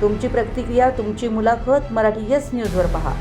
तुमची प्रतिक्रिया तुमची मुलाखत मराठी येस न्यूजवर पहा.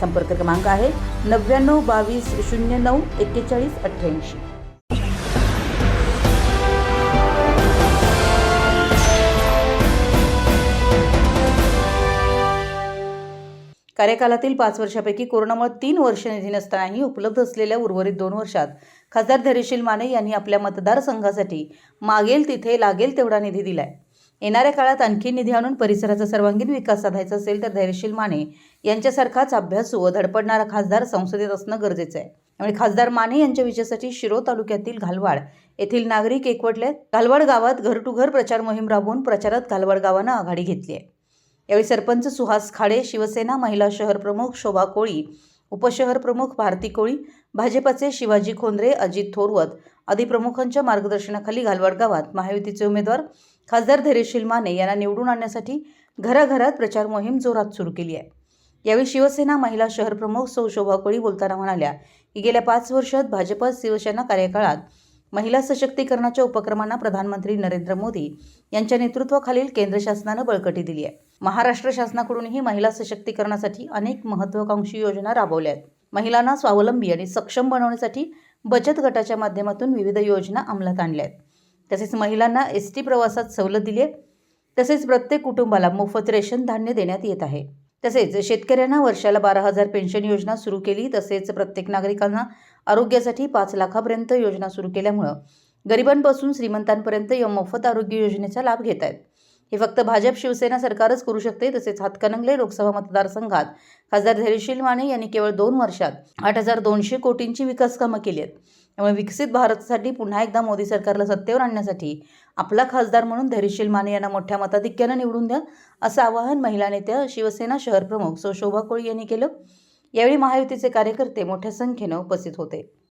संपर्क क्रमांक आहे नव्याण्णव बावीस शून्य नऊ एक्केचाळीस अठ्ठ्याऐंशी. कार्यकालातील पाच वर्षापैकी कोरोनामुळे तीन वर्ष निधी नसतानाही उपलब्ध असलेल्या उर्वरित दोन वर्षात खासदार धैर्यशील माने यांनी आपल्या मतदारसंघासाठी मागेल तिथे लागेल तेवढा निधी दिलाय. येणाऱ्या काळात आणखी निधी आणून परिसराचा सर्वांगीण विकास साधायचा असेल तर धैर्यशील माने यांच्यासारखाच अभ्यासू व धडपडणारा खासदार संसदेत असणं गरजेचं आहे. त्यामुळे खासदार माने यांच्या विजयासाठी शिरो तालुक्यातील घालवाड येथील नागरिक एकवटले घालवाड गावात घर टू घर प्रचार मोहीम राबवून प्रचारात घालवाड गावानं आघाडी घेतली आहे. यावेळी सरपंच सुहास खाडे शिवसेना महिला शहर प्रमुख शोभा कोळी उपशहर प्रमुख भारती कोळी भाजपचे शिवाजी खोंद्रे अजित थोरवत आदी प्रमुखांच्या मार्गदर्शनाखाली घालवाड गावात महायुतीचे उमेदवार खासदार धैर्यशील माने यांना निवडून आणण्यासाठी घराघरात प्रचार मोहीम जोरात सुरू केली आहे. यावेळी शिवसेना महिला शहर प्रमुख सौ शोभा कोळी बोलताना म्हणाल्या की गेल्या पाच वर्षात भाजप शिवसेना कार्यकाळात महिला सशक्तीकरणाच्या उपक्रमांना प्रधानमंत्री नरेंद्र मोदी यांच्या नेतृत्वाखालील केंद्र शासनानं बळकटी दिली आहे. महाराष्ट्र शासनाकडूनही महिला सशक्तीकरणासाठी अनेक महत्त्वाकांक्षी योजना राबवल्या आहेत. महिलांना स्वावलंबी आणि सक्षम बनवण्यासाठी बचत गटाच्या माध्यमातून विविध योजना अंमलात आणल्या आहेत. तसेच महिलांना एस टी प्रवासात सवलत दिली आहे. तसेच प्रत्येक कुटुंबाला मोफत रेशन धान्य देण्यात येत आहे. तसेच शेतकऱ्यांना वर्षाला बारा हजार पेन्शन योजना सुरू केली. तसेच प्रत्येक नागरिकांना आरोग्यासाठी पाच लाखापर्यंत योजना सुरू केल्यामुळं गरिबांपासून श्रीमंतांपर्यंत या मोफत आरोग्य योजनेचा लाभ घेत आहेत. हे फक्त भाजप शिवसेना सरकारच करू शकते तसेच हातकणंगले लोकसभा मतदारसंघात खासदार धैर्यशील माने यांनी केवळ दोन वर्षात आठ हजार दोनशे कोटींची विकास कामं केली आहेत. त्यामुळे विकसित भारतासाठी पुन्हा एकदा मोदी सरकारला सत्तेवर आणण्यासाठी आपला खासदार म्हणून धैर्यशील माने यांना मोठ्या मताधिक्यानं निवडून द्या असं आवाहन महिला नेत्या शिवसेना शहर प्रमुख सौ शोभा कोळी यांनी केलं. यावेळी महायुतीचे कार्यकर्ते मोठ्या संख्येनं उपस्थित होते.